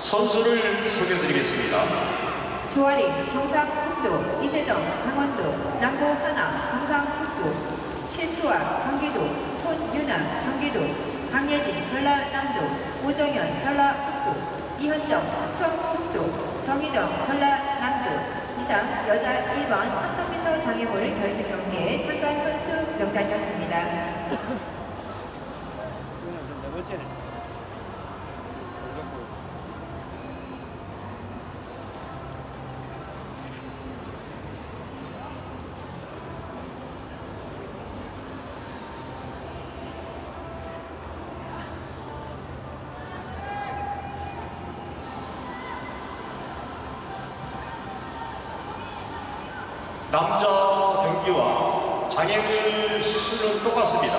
선수를 소개드리겠습니다. 조아림, 경상북도, 이세정, 강원도, 남부 하남, 경상북도, 최수아, 경기도, 손유나, 경기도, 강예진, 전라남도, 오정현, 전라북도, 이현정, 충청북도, 정희정, 전라남도. 이상 여자 1번 3000m 장애물 결승 경기의 참관 선수 명단이었습니다. 이거는 네 번째네. 어렵고. 남자 경기와 장애물 수는 똑같습니다.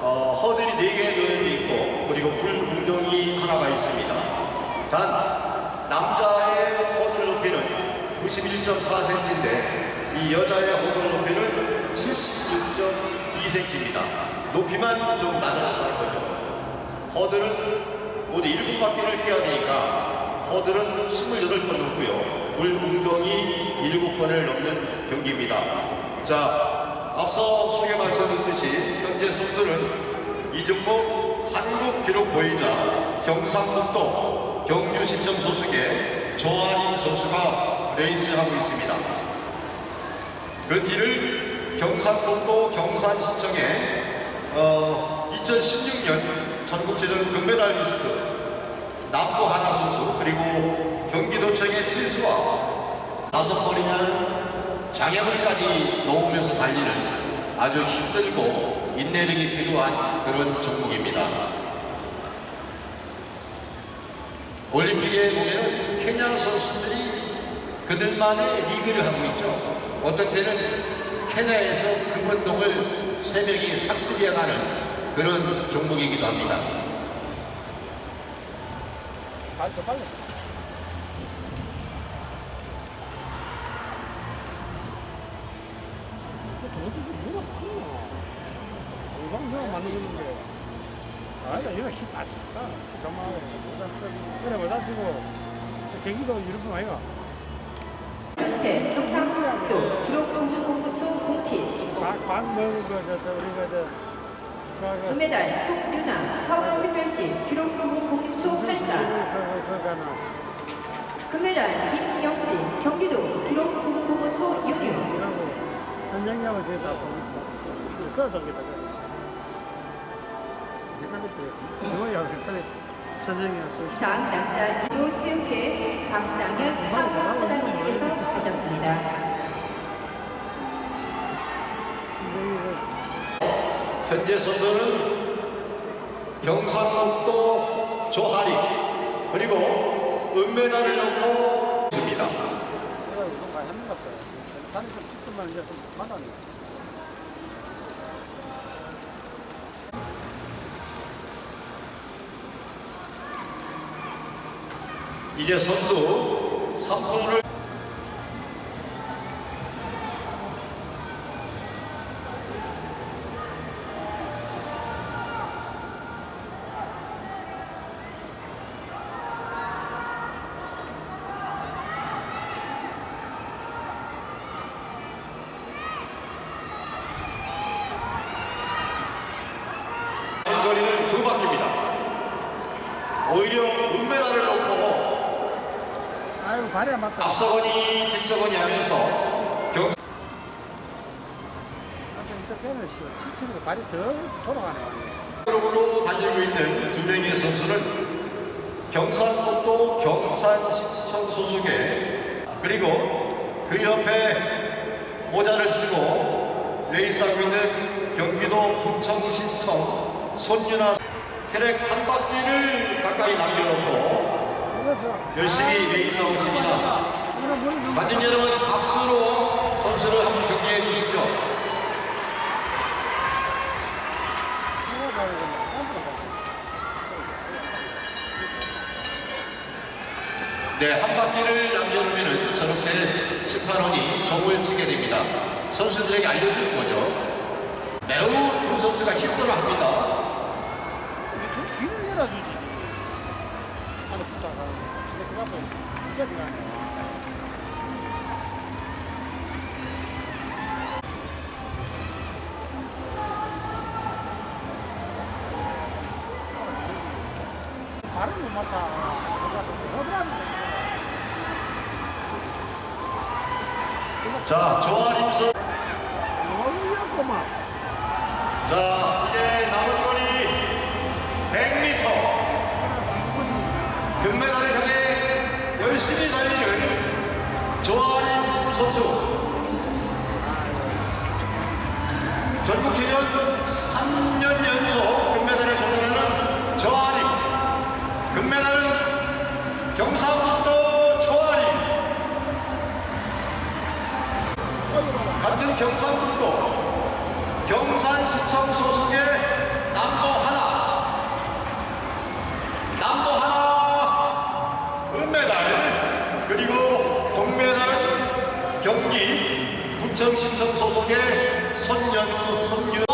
어, 허들이 4개 놓여져 있고 그리고 불운동이 하나가 있습니다. 단 남자의 허들 높이는 91.4cm인데 이 여자의 허들 높이는 76.2cm입니다. 높이만 좀 낮아졌다는 거죠. 허들은 모두 7바퀴를 뛰어야 되니까 허들은 28번 넘고요. 물 웅덩이 7번을 넘는 경기입니다. 자, 앞서 소개 말씀드렸듯이 현재 선수는 이 종목 한국 기록 보유자 경상북도 경주시청 소속의 조아림 선수가 레이스하고 있습니다. 그 뒤를 경상북도 경산시청의 어, 2016년 전국체전 금메달리스트 남부 하나 선수 그리고 경기도청의 칠수와 다섯 번이냐는 장애물까지 놓으면서 달리는 아주 힘들고 인내력이 필요한 그런 종목입니다. 올림픽에 보면 케냐 선수들이 그들만의 리그를 하고 있죠. 어떤 때는 케냐에서 그 운동을 세 명이 삭스리해가는 그런 종목이기도 합니다. 발더 빨랐어. 저 도대체 이유가 뭐야? 공방 좀 만들었는데. 아니다, 이거 키다 찼다. 키 정말 모자 쓰고. 그래, 모자 쓰고. 저 경기도 이렇게 아이가. 끝에 경상북도 기록 공유 공부초 07 박, 박 먹은 거, 저, 저, 우리가 저. 금메달 송유나 서울특별시 기록 공유 공유초 84 그, 그, 그. 금메달 김영진 경기도 기록 공유 공부초 66 지나고 선장님하고 저희 다 보고 그거 정원이하고 선장님하고 또 이상 남자 1호 체육회 박상현 사무 차장님께서 하셨습니다. 선장님하고 현재 선수는 경상북도 조하리 그리고 은메달을 놓고 있습니다. 내가 이거 많이 하는 것 같아 산이 좀 짙더만 이제 좀 많았네 이제 선두 3코너를 거리는 두 바퀴입니다. 오히려 은메달을 놓고 아이고 발이 안 맞다. 앞서거니 뒤서거니 하면서 경 아까 거 발이 더 돌아가네. 으로 달리고 있는 두 명의 선수는 경상북도 경산시청 소속의 그리고 그 옆에 모자를 쓰고 레이스하고 있는 경기도 부천시청 손윤아 트랙 한 바퀴를 가까이 남겨놓고 열심히 레이스하고 있습니다. 관중 여러분 박수로 선수를 한번 경기해 주시죠. 네, 한 바퀴를 남겨놓으면 저렇게 심판원이 정을 치게 됩니다. 선수들에게 알려주는 거죠. 매우 두 선수가 힘들어합니다. 저 길을 열어주지. 안 안에 붙다가 진짜 그 앞에 이까지 가네. 발음 못 맞춰. 허브라면서. 자, 조아림 선 너무 귀엽구만. 자, 이제 남은 거리 100m. 금메달을 향해 열심히 달리는 조아림 선수. 전국체전 3년 연속 금메달에 도전하는 조아림. 금메달은 경상북도 조아림. 같은 경상북도 경산시청 소속의 남도 하나. 부천시청 소속의 손연우 손유